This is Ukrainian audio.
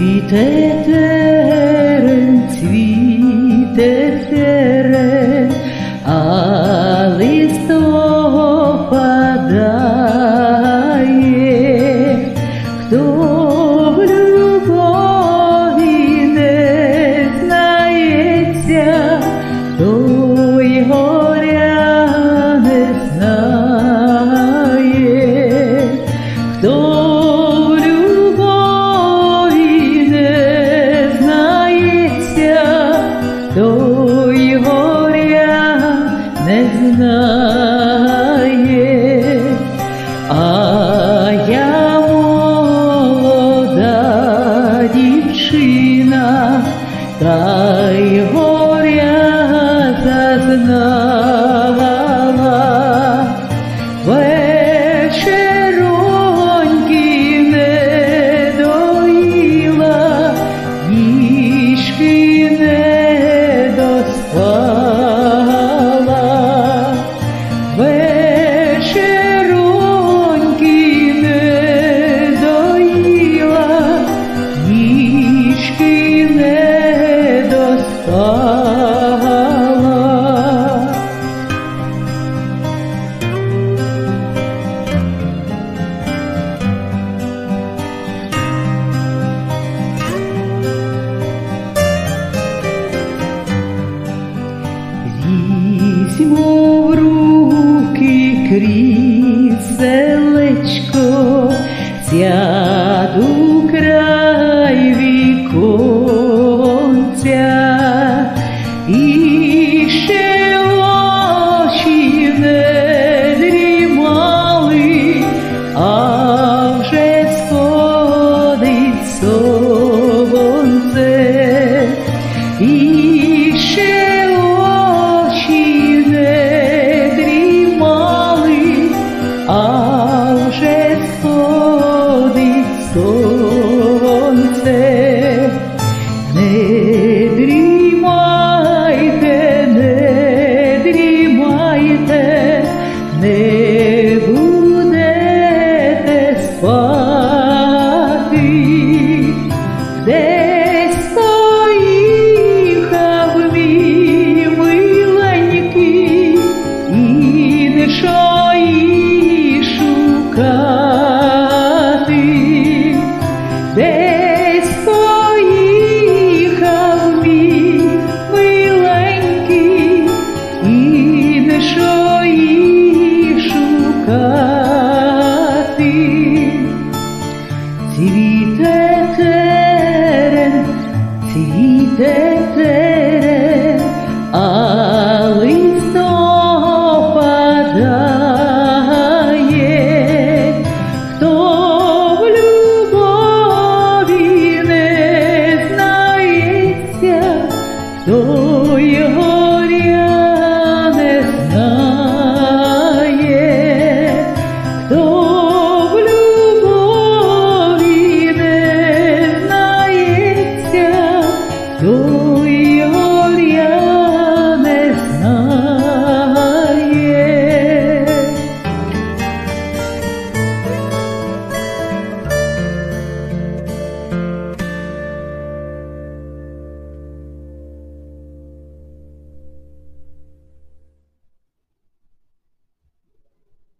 Цвіте терен, цвіте знает, а я молода дівчина, та й горя зазнає. вісьмо в руки кріселечко, сяду край віконця і ще очі не дрімали, а вже. for 노여